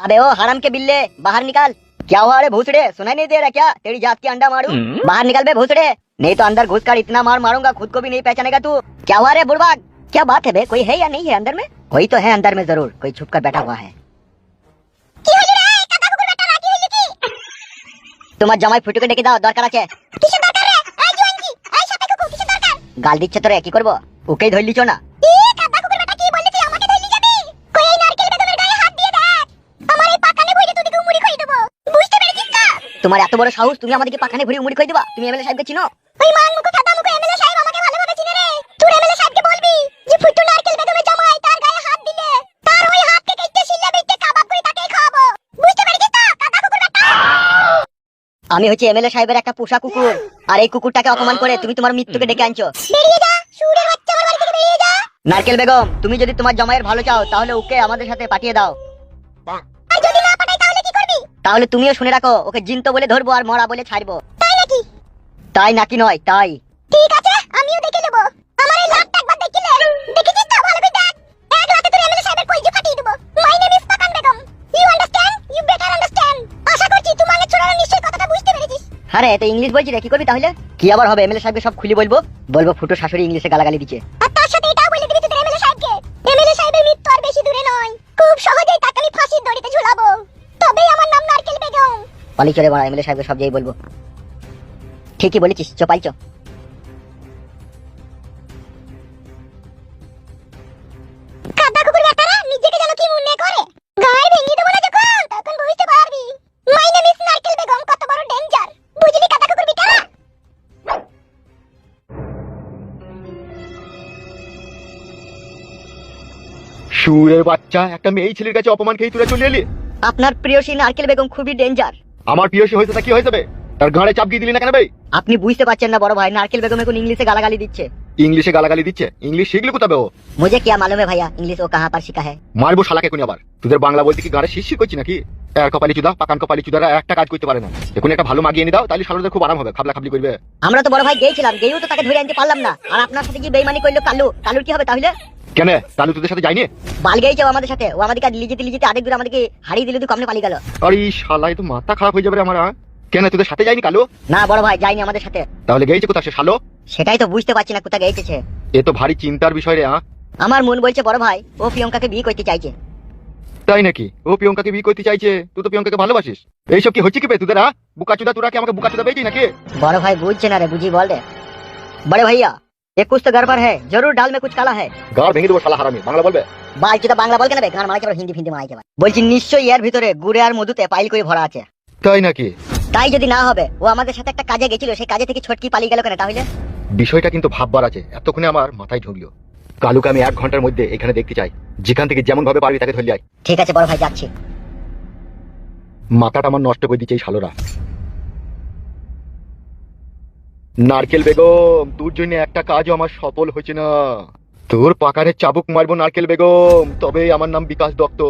अबे ओ हराम के बिल्ले बाहर निकाल क्या हुआ रे भूसड़े सुनाई नहीं दे रहा क्या तेरी जात की अंडा मारू बाहर निकल बे भूसड़े नहीं तो अंदर घुस कर इतना मार मारूंगा खुद को भी नहीं पहचानेगा तू क्या हुआ रे बुढ़वा क्या बात है बे कोई है या नहीं है अंदर में कोई तो है अंदर में जरूर कोई छुप कर बैठा हुआ है তোমার জামাই ফুটুকে ডেকে দাও দরকার আছে গাল দিচ্ছে তোরে কি করবো ওকেই ধরলিছ না তোমার এত বড় সাহস তুমি আমাদেরকে পাখানে ঘুরে মুড়ি খাই দিবা? তুমি এমএলএ সাহেবকে চিনো? ওই মান মুখ ফাটা মুখ এমএলএ সাহেব আমাকে ভালোভাবে চিনে রে। তুই এমএলএ সাহেবকে বলবি যে ফুটু নারকেল বেদমে জামাই তার গায়ে হাত দিলে। তার ওই হাতকে কেটে শিলে বেটে কাবাব করে তাকেই খাওয়াবো। বুঝতে পেরেছিস তো? কাকা কুকুর কাটা আমি হচ্ছে এমএলএ সাহেবের একটা পোষা কুকুর আর এই কুকুরটাকে অপমান করে তুমি তোমার মৃত্যুকে ডেকে আনছো। বেরিয়ে যা সুরের বাচ্চা আমার বাড়ি থেকে বেরিয়ে যা। নারকেল বেগম তুমি যদি তোমার জামাইয়ের ভালো চাও তাহলে ওকে আমাদের সাথে পাঠিয়ে দাও। তাহলে তুমিও শুনে রাখো ওকে জিন্ত বলে ধরবো আর মরা বলে ছাড়বো। তাই নাকি? তাই নাকি নয় তাই। ঠিক আছে আমিও দেখে নেব। আমার এই লাটটা একবার দেখিলে? দেখেছিস তো ভালো করে দেখ। এক রাতে তোর এমএলএ সাহেবের কলজি ফাটিয়ে দেব। My name is Pakan Begum. You understand you better understand আশা করছি তুই মানে ছোড়ানো নিশ্চয়ই কথাটা বুঝতে পেরেছিস। আরে তো ইংলিশ বলছি রে কি করবি তাহলে? কি আবার হবে? এমএলএ সাহেবকে সব খুলে বলব? বলব ফুটো শাশুড়ি ইংলিশে গালাগালি দিচ্ছে। পালি চলে বাড়া এমএলএ সাহেবকে সব যেই বলব। ঠিকই বলেছিস চ পাই চ। কাদা কুকুর বেটারা নিজেকে যেন কি মনে করে? গায়ে ভেঙে দেবো না যখন তখন বুঝতে পারবি। মাই নেম ইজ নারকেল বেগম কত বড় ডেঞ্জার বুঝলি কাদা কুকুর বেটারা? সুরের বাচ্চা একটা মেয়ে ছেলের কাছে অপমান খেয়ে তুলে চলে এলি। আপনার প্রিয় প্রিয়সী নারকেল বেগম খুবই ডেঞ্জার আমার পিয়সি হয়েছে তা কি হয়ে যাবে? তার ঘাড়ে চাপ দিয়ে দিলি না কেন ভাই আপনি বুঝতে পারছেন না বড় ভাই। নারকেল বেগম এখন ইংলিশে গালাগালি দিচ্ছে। ইংলিশে গালাগালি দিচ্ছে? ইংলিশ শিখলি কোথাবে ও? মুঝে কি মালুম হ্যায় ভাইয়া ইংলিশ ও কাহা পার শিখা হ্যায় মারবো শালাকে কোনি আবার। তোদের বাংলা বলতে কি গাড়ে শিশি করছি নাকি? এক কপালি চুদা পাকান কপালি চুদারা একটা কাজ করতে পারে না। এখন একটা ভালো মাগিয়ে নি দাও তাহলে শালাদের খুব আরাম হবে খাবলা খাবলি করবে। আমরা তো বড় ভাই গিয়েছিলাম গিয়েও তো তাকে ধরে আনতে পারলাম না। আর আপনার সাথে কি বেইমানি করল কালু? কালুর কি হবে তাহলে? কেন তাহলে তোদের সাথে যাইনি? পালিয়ে যাও আমাদের সাথে। ও আমাদেরকে দিলি যেতে দূর আমাদেরকে হারিয়ে দিলে কমনে পালিয়ে গেল। আরে শালাই তো মাথা খারাপ হয়ে যাবে রে আমার। তোদের সাথে যাইনি কালো? না বড় ভাই যাইনি আমাদের সাথে। তাহলে কোথা সে শালো? সেটাই তো বুঝতে পারছি না এ তো ভারী চিন্তার বিষয় রে আমার মন বলছে বড় ভাই ও প্রিয়ঙ্কাকে বিয়ে করতে চাইছে। তাই নাকি? ও প্রিয়ঙ্কাকে বিয়ে করতে চাইছে তুই তো প্রিয়ঙ্কাকে ভালোবাসিস। এইসব কি হচ্ছে কি বে তোদের বুকা বুকাচুদা তোরা কি আমাকে বুকাচুদা পেয়েছি নাকি? বড় ভাই বুঝছে না রে বুঝি বল রে বড় ভাইয়া ये कुछ तो गड़बड़ है जरूर डाल में कुछ काला है গাড় ভেঙে দেবো শালা হারামি বাংলা বলবে বাল চুদা বাংলা বল কেন বে গান মারাইছে আবার হিন্দি ফিন্দি মারাইছে আবার। বলছি নিশ্চয়ই এর ভিতরে গুড়ে আর মধুতে পাইল করে ভরা আছে তাই নাকি তাই যদি না হবে ও আমাদের সাথে একটা কাজে গেছিল সেই কাজে থেকে ছটকি পালিয়ে গেল কেন তাহলে বিষয়টা কিন্তু ভাববার আছে এতক্ষণে আমার মাথায় ঢুকলো কালুকে আমি এক ঘন্টার মধ্যে এখানে দেখতে চাই যেখান থেকে যেমন ভাবে পারবি তাকে ধরে যাই ঠিক আছে বড় ভাই যাচ্ছি মাথাটা আমার নষ্ট করে দিচ্ছে এই শালোরা নারকেল বেগম তোর জন্য একটা কাজও আমার সফল হয়েছে না। তোর পাকারে চাবুক মারবো নারকেল বেগম তবে আমার নাম বিকাশ দত্ত।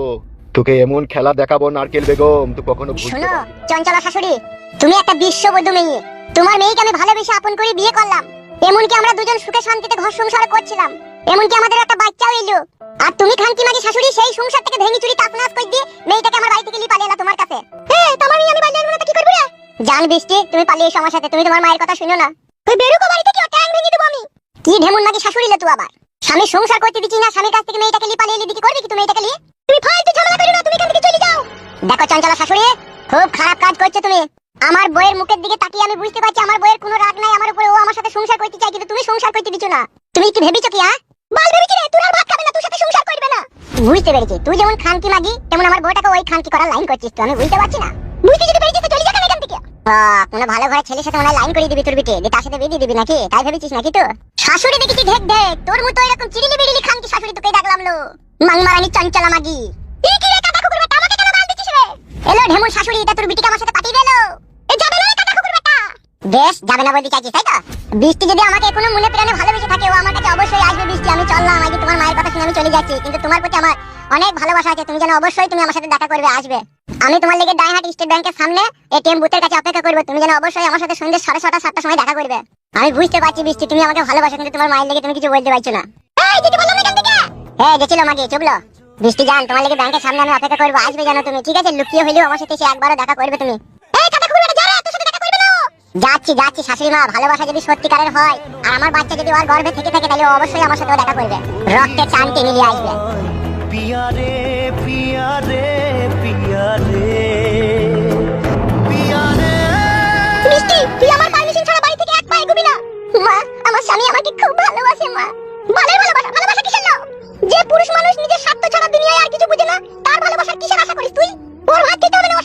তোকে এমন খেলা দেখাবো নারকেল বেগম তুই কখনো শোনো চঞ্চলা শাশুড়ি তুমি একটা বিশ্ববধূ মেয়ে। তোমার মেয়েকে আমি ভালোবেসে আপন করে বিয়ে করলাম। এমনকি আমরা দুজন সুখে শান্তিতে ঘর সংসার করছিলাম। এমনকি আমাদের একটা বাচ্চাও এলো। আর তুমি খানকি মাগি শাশুড়ি সেই সংসার থেকে ভেঙে চুরি তাপনাস করে দিয়ে মেয়েটাকে আমার বাড়ি থেকে এলা তোমার কাছে। হ্যাঁ তোমার আমি জান বৃষ্টি, তুমি পালিয়ে এসো আমার সাথে। তুমি তোমার মায়ের কথা শুনো না। তুই বেরুকো বাড়ি থেকে ট্যাং ভেঙে দেবো আমি। কি ঢেমুন মাগি শাশুড়ি লে তুই আবার। স্বামী সংসার করতে দিচ্ছি না, স্বামীর কাছ থেকে মেয়েটাকে নিয়ে পালিয়ে এলি দিকে করবি কি তুমি মেয়েটাকে নিয়ে? তুমি ফালতু ঝামেলা করো না, তুমি এখান থেকে চলে যাও। দেখো চঞ্চলা শাশুড়ি, খুব খারাপ কাজ করছ তুমি। আমার বইয়ের মুখের দিকে তাকিয়ে আমি বুঝতে পারছি আমার বইয়ের কোনো রাগ নাই, আমার উপরে ও আমার সাথে সংসার করতে চাই কিন্তু তুমি সংসার করতে দিচ্ছ না। তুমি কি ভেবেছো কি হ্যাঁ? বাল ভেবেছি রে তুই আর ভাত খাবে না তুই সাথে সংসার করবে না। বুঝতে পেরেছি, তুই যেমন খানকি মাগি, তেমন আমার বউটাকে ওই খানকি করার লাইন করছিস তুই আমি বুঝতে পারছি না। বুঝতে যদি পেরেছিস তো চলে যা এখান থেকে আহ, আমার বৃষ্টি যদি আমাকে কোনো মনে ভালোবেসে থাকে, ও আমার কাছে অবশ্যই আসবে বৃষ্টি, আমি চললাম আজকে তোমার মায়ের কথা শুনে আমি চলে যাচ্ছি, কিন্তু তোমার প্রতি আমার অনেক ভালোবাসা আছে, তুমি যেন অবশ্যই তুমি আমার সাথে দেখা করবে, আসবে। আমি তোমার লেগে ডাইহাট স্টেট ব্যাংকের সামনে এটিএম বুথের কাছে অপেক্ষা করবে। তুমি যেন অবশ্যই আমার সাথে সন্ধ্যে সাড়ে ছটা, সাতটার সময় দেখা করবে। আমি বুঝতে পারছি বৃষ্টি, তুমি আমাকে ভালোবাসো, কিন্তু তোমার মায়ের লেগে তুমি কিছু বলতে পারছ না। হ্যাঁ গেছিল মাগে চুবলো বৃষ্টি, জান, তোমার লেগে ব্যাংকের সামনে আমি অপেক্ষা করব। আসবে জানো তুমি, ঠিক আছে? লুকিয়ে হইলেও আমার সাথে এসে একবারও দেখা করবে তুমি। সাথে। যাচ্ছি যাচ্ছি, শাশুড়ি মা, ভালোবাসা যদি সত্যিকারের হয়, আর আমার বাচ্চা যদি ওর গর্ভে থেকে থাকে, তাহলে অবশ্যই আমার সাথেও দেখা করবে। রক্তে চানতে মিলিয়ে আসবে। পিয়া রে আমার পারমিশন ছাড়া বাড়ি থেকে এক পা এগোবি না। ভালোবাসে ভালোবাসা ভালোবাসা যে পুরুষ মানুষ নিজের স্বার্থ ছাড়া দুনিয়ায় আর কিছু বুঝে না, তার ভালোবাসার কিসের আশা করিস তুই? ওর ভাত খেতে হবে না